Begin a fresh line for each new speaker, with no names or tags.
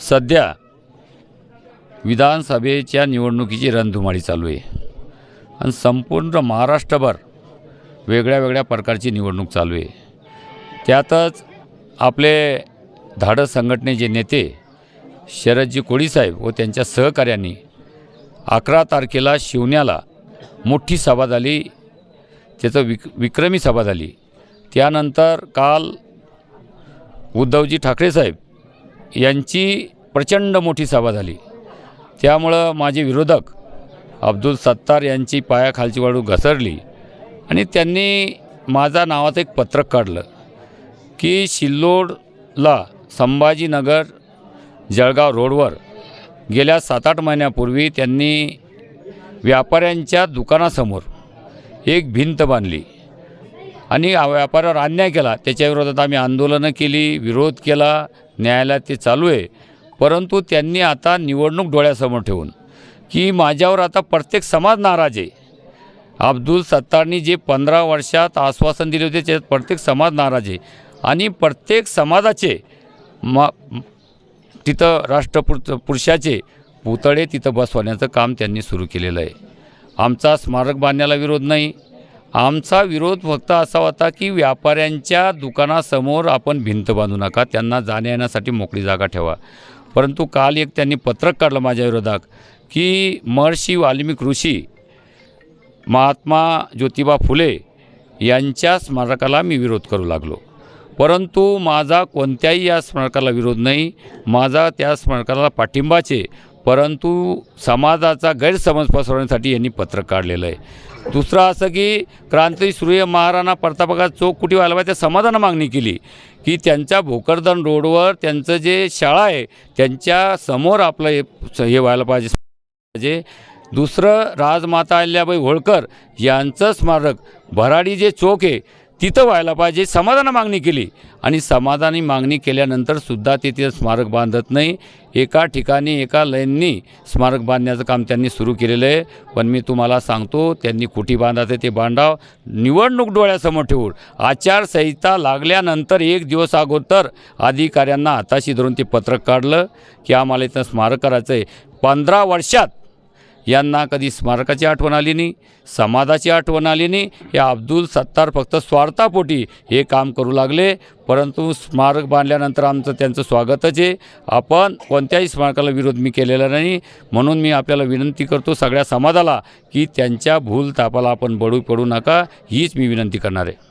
सध्या विधानसभेच्या निवडणुकीची रणधुमाळी चालू आहे. आणि संपूर्ण महाराष्ट्रभर वेगळ्या वेगळ्या प्रकारची निवडणूक चालू आहे. त्यातच आपले धाडस संघटनेचे नेते शरदजी कोळीसाहेब व त्यांच्या सहकाऱ्यांनी अकरा तारखेला शिवण्याला मोठी सभा झाली. त्याचं विक विक्रमी सभा झाली. त्यानंतर काल उद्धवजी ठाकरे साहेब यांची प्रचंड मोठी सभा झाली. त्यामुळं माझे विरोधक अब्दुल सत्तार यांची पायाखालची वाळू घसरली आणि त्यांनी माझा नावाचं एक पत्रक काढलं की शिल्लोडला संभाजीनगर जळगाव रोडवर गेल्या सात आठ महिन्यापूर्वी त्यांनी व्यापाऱ्यांच्या दुकानासमोर एक भिंत बांधली आणि व्यापाऱ्यावर अन्याय केला. त्याच्या विरोधात आम्ही आंदोलनं केली विरोध केला न्यायालयात ते चालू आहे. परंतु त्यांनी आता निवडणूक डोळ्यासमोर ठेवून की माझ्यावर आता प्रत्येक समाज नाराज आहे. अब्दुल सत्तारनी जे पंधरा वर्षात आश्वासन दिले होते त्याच्यात प्रत्येक समाज नाराज आहे. आणि प्रत्येक समाजाचे मा तिथं राष्ट्रपुर पुरुषाचे पुतळे तिथं बसवण्याचं काम त्यांनी सुरू केलेलं आहे. आमचा स्मारक बांधण्याला विरोध नाही. आमचा विरोध फक्त असा होता की व्यापाऱ्यांच्या दुकानासमोर आपण भिंत बांधू नका त्यांना जाण्या येण्यासाठी मोकळी जागा ठेवा. परंतु काल एक त्यांनी पत्रक काढलं माझ्या विरोधात की महर्षी वाल्मिक ऋषी महात्मा ज्योतिबा फुले यांच्या स्मारकाला मी विरोध करू लागलो. परंतु माझा कोणत्याही या स्मारकाला विरोध नाही माझा त्या स्मारकाला पाठिंबाचे परंतु समाजाचा गैरसमज पसरवण्यासाठी यांनी पत्रक काढलेलं आहे. दुसरं असं की क्रांती सूर्य महाराणा प्रतापका चौक कुठे व्हायला पाहिजे त्या समाजानं मागणी केली की त्यांच्या भोकरदन रोडवर त्यांचं जे शाळा आहे त्यांच्यासमोर आपलं हे हे व्हायला पाहिजे. पाहिजे दुसरं राजमाता अहिल्याबाई होळकर यांचं स्मारक भराडी जे चौक आहे तिथं व्हायला पाहिजे. समाधानं मागणी केली. आणि समाधानी मागणी केल्यानंतरसुद्धा ते तिथं स्मारक बांधत नाही. एका ठिकाणी एका लाईननी स्मारक बांधण्याचं काम त्यांनी सुरू केलेलं आहे. पण मी तुम्हाला सांगतो त्यांनी कुठे बांधायचं ते बांधाव. निवडणूक डोळ्यासमोर ठेवून. आचारसंहिता लागल्यानंतर एक दिवस अगोदर अधिकाऱ्यांना हाताशी धरून ते पत्रक काढलं की आम्हाला इथं स्मारक करायचं आहे पंधरा वर्षात यांना कधी स्मारकाची आठवण आली नाही समाजाची आठवण आली नाही या अब्दुल सत्तार फक्त स्वार्थापोटी हे काम करू लागले. परंतु स्मारक बांधल्यानंतर आमचं त्यांचं स्वागतच आहे. आपण कोणत्याही स्मारकाला विरोध मी केलेला नाही. म्हणून मी आपल्याला विनंती करतो सगळ्या समाजाला की त्यांच्या भूल तापाला आपण बळू पडू नका. हीच मी विनंती करणार आहे.